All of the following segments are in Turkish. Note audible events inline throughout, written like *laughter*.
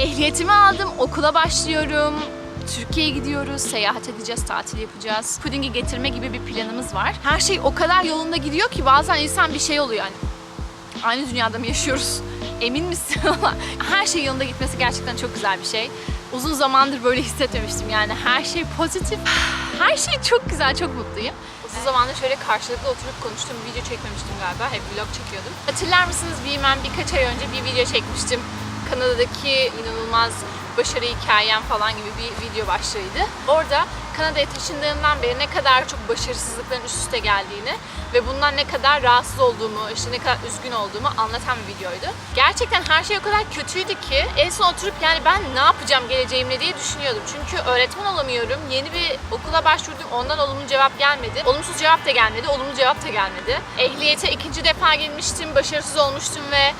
Ehliyetimi aldım, okula başlıyorum. Türkiye'ye gidiyoruz, seyahat edeceğiz, tatil yapacağız. Pudingi getirme gibi bir planımız var. Her şey o kadar yolunda gidiyor ki bazen insan bir şey oluyor yani. Aynı dünyada mı yaşıyoruz? Emin misin? *laughs* her şey yolunda gitmesi gerçekten çok güzel bir şey. Uzun zamandır böyle hissetmemiştim yani. Her şey pozitif. Her şey çok güzel, çok mutluyum. Uzun zamandır şöyle karşılıklı oturup konuştuğum bir video çekmemiştim galiba. Hep vlog çekiyordum. Hatırlar mısınız bilmem birkaç ay önce bir video çekmiştim. Kanada'daki inanılmaz başarı hikayem falan gibi bir video başlığıydı. Orada Kanada'ya taşındığımdan beri ne kadar çok başarısızlıkların üst üste geldiğini ve bundan ne kadar rahatsız olduğumu, işte ne kadar üzgün olduğumu anlatan bir videoydu. Gerçekten her şey o kadar kötüydü ki en son oturup yani ben ne yapacağım geleceğimle diye düşünüyordum. Çünkü öğretmen olamıyorum. Yeni bir okula başvurdum. Ondan olumlu cevap gelmedi. Olumsuz cevap da gelmedi. Olumlu cevap da gelmedi. Ehliyete ikinci defa girmiştim. Başarısız olmuştum ve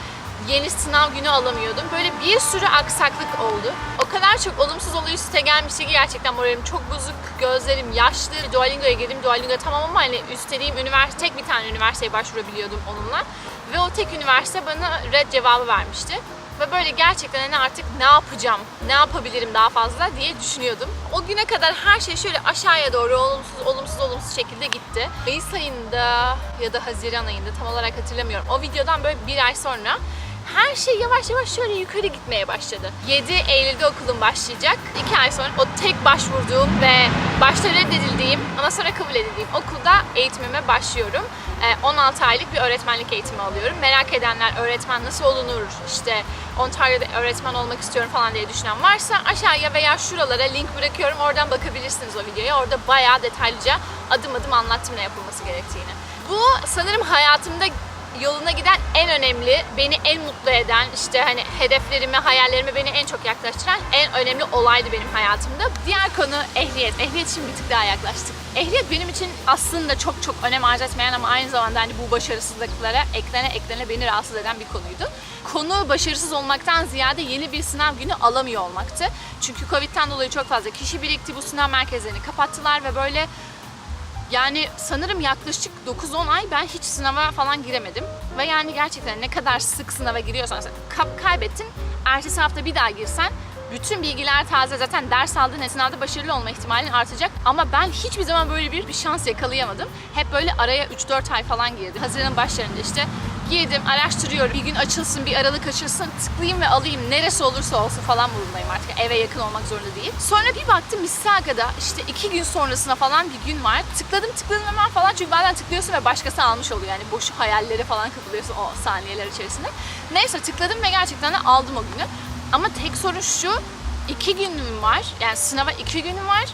yeni sınav günü alamıyordum. Böyle bir sürü aksaklık oldu. O kadar çok olumsuz olay üste gelmişti ki gerçekten moralim çok bozuk, gözlerim yaşlı. Duolingo'ya girdim, Duolingo tamam ama hani üsteleyim üniversite, tek bir tane üniversiteye başvurabiliyordum onunla. Ve o tek üniversite bana red cevabı vermişti. Ve böyle gerçekten hani artık ne yapacağım, ne yapabilirim daha fazla diye düşünüyordum. O güne kadar her şey şöyle aşağıya doğru olumsuz, olumsuz, olumsuz şekilde gitti. Mayıs ayında ya da Haziran ayında tam olarak hatırlamıyorum. O videodan böyle bir ay sonra her şey yavaş yavaş şöyle yukarı gitmeye başladı. 7 Eylül'de okulum başlayacak. 2 ay sonra o tek başvurduğum ve başta reddedildiğim ama sonra kabul edildiğim okulda eğitimime başlıyorum. Ee, 16 aylık bir öğretmenlik eğitimi alıyorum. Merak edenler öğretmen nasıl olunur, işte Ontario'da öğretmen olmak istiyorum falan diye düşünen varsa aşağıya veya şuralara link bırakıyorum. Oradan bakabilirsiniz o videoya. Orada bayağı detaylıca adım adım anlattım ne yapılması gerektiğini. Bu sanırım hayatımda yoluna giden en önemli, beni en mutlu eden, işte hani hedeflerime, hayallerime beni en çok yaklaştıran en önemli olaydı benim hayatımda. Diğer konu ehliyet. Ehliyet için bir tık daha yaklaştık. Ehliyet benim için aslında çok çok önem arz etmeyen ama aynı zamanda hani bu başarısızlıklara eklene eklene beni rahatsız eden bir konuydu. Konu başarısız olmaktan ziyade yeni bir sınav günü alamıyor olmaktı. Çünkü Covid'den dolayı çok fazla kişi birikti. Bu sınav merkezlerini kapattılar ve böyle yani sanırım yaklaşık 9-10 ay ben hiç sınava falan giremedim. Ve yani gerçekten ne kadar sık sınava giriyorsan kap kaybettin. Ertesi hafta bir daha girsen bütün bilgiler taze zaten ders aldığın sınavda başarılı olma ihtimalin artacak. Ama ben hiçbir zaman böyle bir, bir şans yakalayamadım. Hep böyle araya 3-4 ay falan girdi. Haziran'ın başlarında işte girdim, araştırıyorum. Bir gün açılsın, bir aralık açılsın, tıklayayım ve alayım. Neresi olursa olsun falan bulundayım artık. Eve yakın olmak zorunda değil. Sonra bir baktım Mississauгa'da işte iki gün sonrasına falan bir gün var. Tıkladım tıkladım hemen falan çünkü bazen tıklıyorsun ve başkası almış oluyor. Yani boş hayallere falan kapılıyorsun o saniyeler içerisinde. Neyse tıkladım ve gerçekten de aldım o günü. Ama tek sorun şu, iki günüm var. Yani sınava iki günüm var.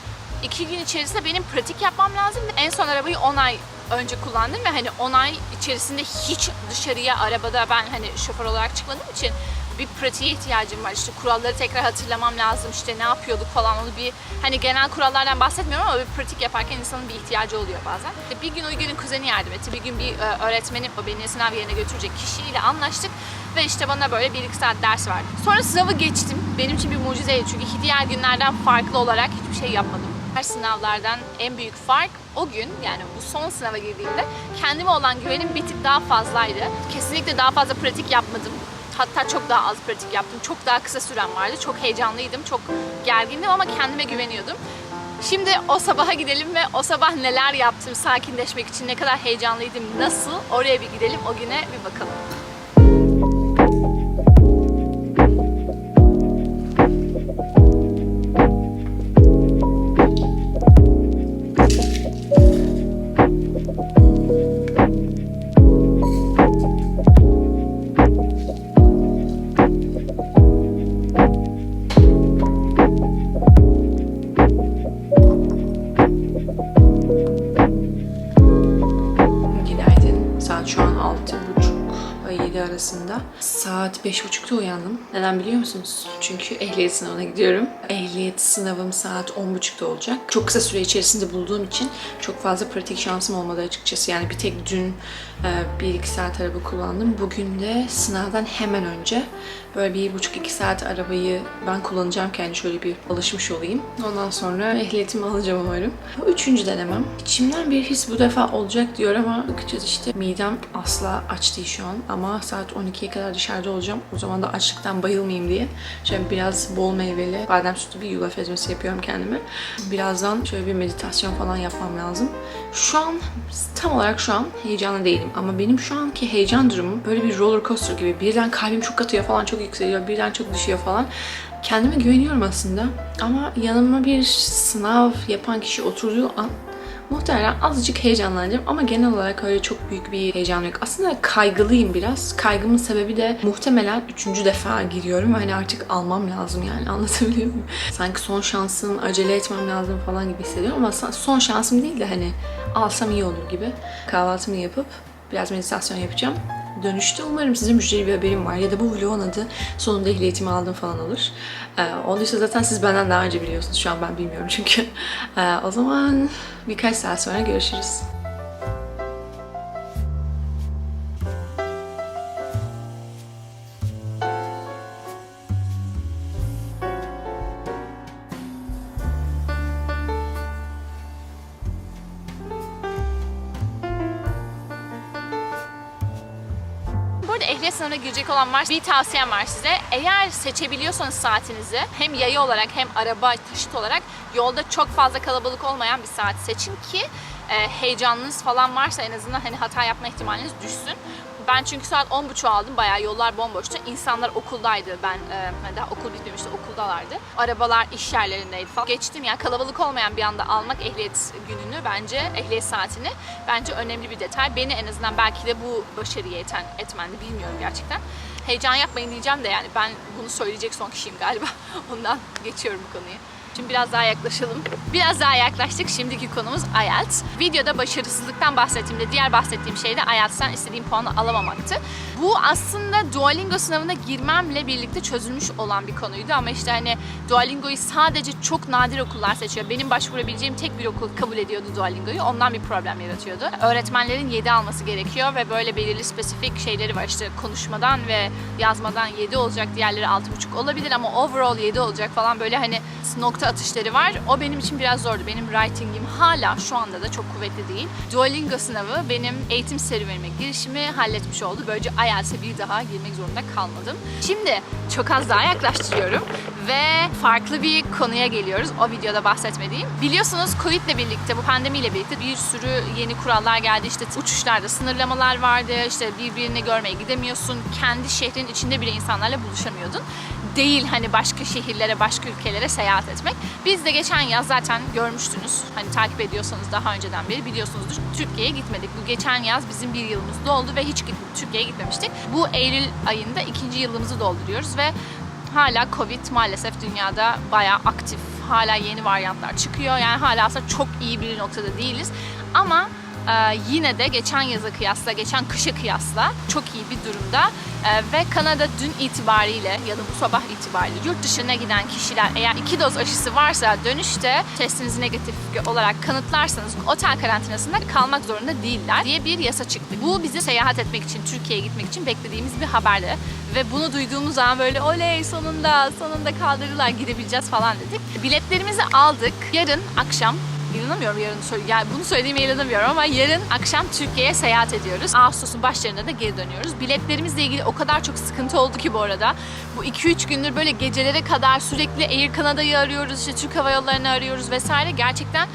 İki gün içerisinde benim pratik yapmam lazım. En son arabayı 10 ay önce kullandım ve hani 10 ay içerisinde hiç dışarıya arabada ben hani şoför olarak çıkmadığım için bir pratiğe ihtiyacım var. İşte kuralları tekrar hatırlamam lazım. İşte ne yapıyorduk falan onu bir hani genel kurallardan bahsetmiyorum ama bir pratik yaparken insanın bir ihtiyacı oluyor bazen. İşte Bir gün Uygun'un kuzeni yardım etti. Bir gün bir e, öğretmenim o beni sınav yerine götürecek kişiyle anlaştık ve işte bana böyle bir iki saat ders verdi. Sonra sınavı geçtim. Benim için bir mucizeydi çünkü diğer günlerden farklı olarak hiçbir şey yapmadım. Her sınavlardan en büyük fark o gün yani bu son sınava girdiğimde kendime olan güvenim bir tık daha fazlaydı. Kesinlikle daha fazla pratik yapmadım. Hatta çok daha az pratik yaptım. Çok daha kısa süren vardı. Çok heyecanlıydım, çok gergindim ama kendime güveniyordum. Şimdi o sabaha gidelim ve o sabah neler yaptım sakinleşmek için, ne kadar heyecanlıydım, nasıl oraya bir gidelim, o güne bir bakalım. Arasında. Saat 5.30'da uyandım. Neden biliyor musunuz? Çünkü ehliyet sınavına gidiyorum. Ehliyet sınavım saat 10.30'da olacak. Çok kısa süre içerisinde bulduğum için çok fazla pratik şansım olmadı açıkçası. Yani bir tek dün 1-2 saat araba kullandım. Bugün de sınavdan hemen önce böyle bir buçuk iki saat arabayı ben kullanacağım kendi şöyle bir alışmış olayım. Ondan sonra ehliyetimi alacağım umarım. Üçüncü denemem. İçimden bir his bu defa olacak diyor ama bakacağız işte. Midem asla aç değil şu an ama saat saat 12'ye kadar dışarıda olacağım. O zaman da açlıktan bayılmayayım diye. Şöyle biraz bol meyveli badem sütlü bir yulaf ezmesi yapıyorum kendime. Birazdan şöyle bir meditasyon falan yapmam lazım. Şu an tam olarak şu an heyecanlı değilim. Ama benim şu anki heyecan durumum böyle bir roller coaster gibi. Birden kalbim çok atıyor falan çok yükseliyor. Birden çok düşüyor falan. Kendime güveniyorum aslında. Ama yanıma bir sınav yapan kişi oturduğu an Muhtemelen azıcık heyecanlanacağım ama genel olarak öyle çok büyük bir heyecan yok. Aslında kaygılıyım biraz. Kaygımın sebebi de muhtemelen üçüncü defa giriyorum. Hani artık almam lazım yani *laughs* anlatabiliyor muyum? Sanki son şansım, acele etmem lazım falan gibi hissediyorum ama son şansım değil de hani alsam iyi olur gibi. Kahvaltımı yapıp biraz meditasyon yapacağım. Dönüşte umarım size müjdeli bir haberim var ya da bu vlogun adı sonunda ehliyetimi aldım falan olur. Ee, olduysa zaten siz benden daha önce biliyorsunuz. Şu an ben bilmiyorum çünkü. *laughs* Ee, o zaman birkaç saat sonra görüşürüz. Ehliyet sınavına girecek olan var. Bir tavsiyem var size. Eğer seçebiliyorsanız saatinizi hem yayı olarak hem araba taşıt olarak yolda çok fazla kalabalık olmayan bir saat seçin ki e, heyecanınız falan varsa en azından hani hata yapma ihtimaliniz düşsün. Ben çünkü saat 10.30 aldım. Bayağı yollar bomboştu. İnsanlar okuldaydı. Ben e, hani daha okul bitmemişti. Okuldalardı. Arabalar iş yerlerindeydi falan. Geçtim yani kalabalık olmayan bir anda almak ehliyet gününü bence, ehliyet saatini bence önemli bir detay. Beni en azından belki de bu başarıya eten, etmendi bilmiyorum gerçekten. Heyecan yapmayın diyeceğim de yani ben bunu söyleyecek son kişiyim galiba. *laughs* Ondan geçiyorum bu konuyu. Şimdi biraz daha yaklaşalım. Biraz daha yaklaştık. Şimdiki konumuz IELTS. Videoda başarısızlıktan bahsettiğimde diğer bahsettiğim şey de IELTS'ten istediğim puanı alamamaktı. Bu aslında Duolingo sınavına girmemle birlikte çözülmüş olan bir konuydu ama işte hani Duolingo'yu sadece çok nadir okullar seçiyor. Benim başvurabileceğim tek bir okul kabul ediyordu Duolingo'yu. Ondan bir problem yaratıyordu. Öğretmenlerin 7 alması gerekiyor ve böyle belirli spesifik şeyleri var. İşte konuşmadan ve yazmadan 7 olacak, diğerleri 6,5 olabilir ama overall 7 olacak falan böyle hani nokta atışları var. O benim için biraz zordu. Benim writing'im hala şu anda da çok kuvvetli değil. Duolingo sınavı benim eğitim serüvenime girişimi halletmiş oldu. Böylece IELTS'e bir daha girmek zorunda kalmadım. Şimdi çok az daha yaklaştırıyorum ve farklı bir konuya geliyoruz. O videoda bahsetmediğim. Biliyorsunuz Covid ile birlikte, bu pandemiyle birlikte bir sürü yeni kurallar geldi. İşte uçuşlarda sınırlamalar vardı. İşte birbirini görmeye gidemiyorsun. Kendi şehrin içinde bile insanlarla buluşamıyordun değil hani başka şehirlere, başka ülkelere seyahat etmek. Biz de geçen yaz zaten görmüştünüz. Hani takip ediyorsanız daha önceden beri biliyorsunuzdur. Türkiye'ye gitmedik. Bu geçen yaz bizim bir yılımız doldu ve hiç git- Türkiye'ye gitmemiştik. Bu Eylül ayında ikinci yılımızı dolduruyoruz ve hala Covid maalesef dünyada bayağı aktif. Hala yeni varyantlar çıkıyor. Yani hala aslında çok iyi bir noktada değiliz. Ama ee, yine de geçen yaza kıyasla, geçen kışa kıyasla çok iyi bir durumda. Ee, ve Kanada dün itibariyle ya da bu sabah itibariyle yurt dışına giden kişiler eğer iki doz aşısı varsa dönüşte testinizi negatif olarak kanıtlarsanız otel karantinasında kalmak zorunda değiller diye bir yasa çıktı. Bu bizi seyahat etmek için, Türkiye'ye gitmek için beklediğimiz bir haberdi. Ve bunu duyduğumuz zaman böyle oley sonunda, sonunda kaldırdılar gidebileceğiz falan dedik. Biletlerimizi aldık. Yarın akşam İnanamıyorum yarın söyle yani bunu söylediğime inanamıyorum ama yarın akşam Türkiye'ye seyahat ediyoruz. Ağustos'un başlarında da geri dönüyoruz. Biletlerimizle ilgili o kadar çok sıkıntı oldu ki bu arada. Bu 2-3 gündür böyle gecelere kadar sürekli Air Canada'yı arıyoruz, işte Türk Hava Yolları'nı arıyoruz vesaire. Gerçekten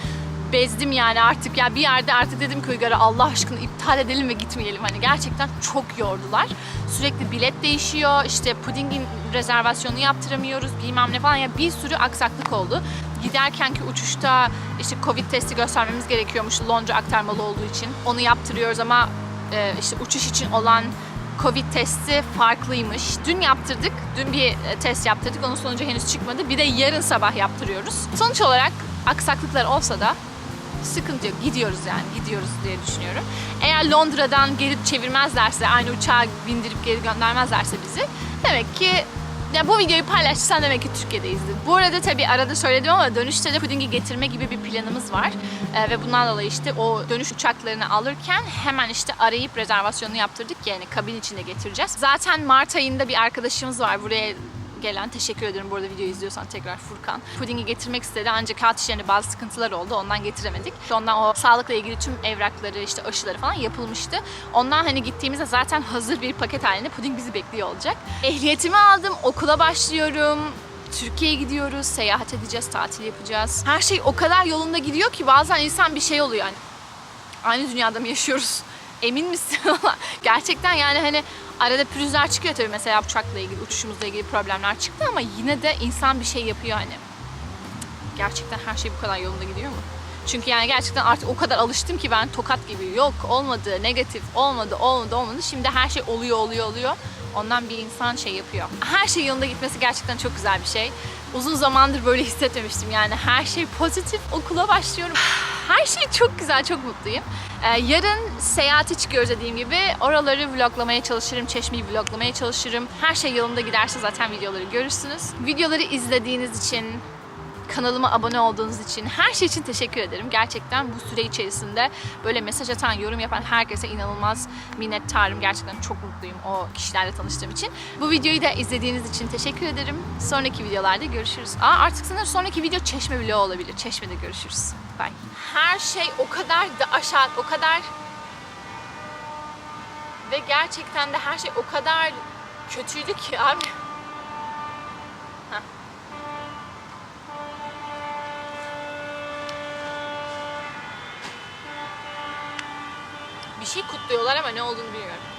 bezdim yani artık ya bir yerde artık dedim ki Uygar'a Allah aşkına iptal edelim ve gitmeyelim hani gerçekten çok yordular. Sürekli bilet değişiyor işte pudingin rezervasyonu yaptıramıyoruz bilmem ne falan ya bir sürü aksaklık oldu. Giderkenki uçuşta işte Covid testi göstermemiz gerekiyormuş Londra aktarmalı olduğu için. Onu yaptırıyoruz ama e, işte uçuş için olan Covid testi farklıymış. Dün yaptırdık. Dün bir e, test yaptırdık. Onun sonucu henüz çıkmadı. Bir de yarın sabah yaptırıyoruz. Sonuç olarak aksaklıklar olsa da sıkıntı yok. Gidiyoruz yani. Gidiyoruz diye düşünüyorum. Eğer Londra'dan geri çevirmezlerse, aynı uçağa bindirip geri göndermezlerse bizi demek ki ya bu videoyu paylaşırsan demek ki Türkiye'deyizdir. Bu arada tabii arada söyledim ama dönüşte de pudingi getirme gibi bir planımız var. Ee, ve bundan dolayı işte o dönüş uçaklarını alırken hemen işte arayıp rezervasyonu yaptırdık yani kabin içinde getireceğiz. Zaten Mart ayında bir arkadaşımız var buraya gelen teşekkür ederim bu arada videoyu izliyorsan tekrar Furkan. Pudingi getirmek istedi ancak kağıt işlerinde bazı sıkıntılar oldu ondan getiremedik. Ondan o sağlıkla ilgili tüm evrakları işte aşıları falan yapılmıştı. Ondan hani gittiğimizde zaten hazır bir paket halinde puding bizi bekliyor olacak. Ehliyetimi aldım okula başlıyorum. Türkiye'ye gidiyoruz, seyahat edeceğiz, tatil yapacağız. Her şey o kadar yolunda gidiyor ki bazen insan bir şey oluyor yani. Aynı dünyada mı yaşıyoruz? Emin misin? *laughs* Gerçekten yani hani arada pürüzler çıkıyor tabii mesela uçakla ilgili, uçuşumuzla ilgili problemler çıktı ama yine de insan bir şey yapıyor hani. Gerçekten her şey bu kadar yolunda gidiyor mu? Çünkü yani gerçekten artık o kadar alıştım ki ben tokat gibi yok olmadı, negatif olmadı, olmadı, olmadı. Şimdi her şey oluyor, oluyor, oluyor. Ondan bir insan şey yapıyor. Her şey yolunda gitmesi gerçekten çok güzel bir şey. Uzun zamandır böyle hissetmemiştim yani her şey pozitif, okula başlıyorum. Her şey çok güzel, çok mutluyum. Ee, yarın seyahate çıkıyoruz dediğim gibi. Oraları vloglamaya çalışırım, Çeşme'yi vloglamaya çalışırım. Her şey yolunda giderse zaten videoları görürsünüz. Videoları izlediğiniz için, kanalıma abone olduğunuz için, her şey için teşekkür ederim. Gerçekten bu süre içerisinde böyle mesaj atan, yorum yapan herkese inanılmaz minnettarım. Gerçekten çok mutluyum o kişilerle tanıştığım için. Bu videoyu da izlediğiniz için teşekkür ederim. Sonraki videolarda görüşürüz. Aa artık sanırım sonraki video Çeşme vlogu olabilir. Çeşme'de görüşürüz. Bye. Her şey o kadar da aşağı, o kadar ve gerçekten de her şey o kadar kötüydü ki abi. Kutluyorlar ama ne olduğunu bilmiyorum.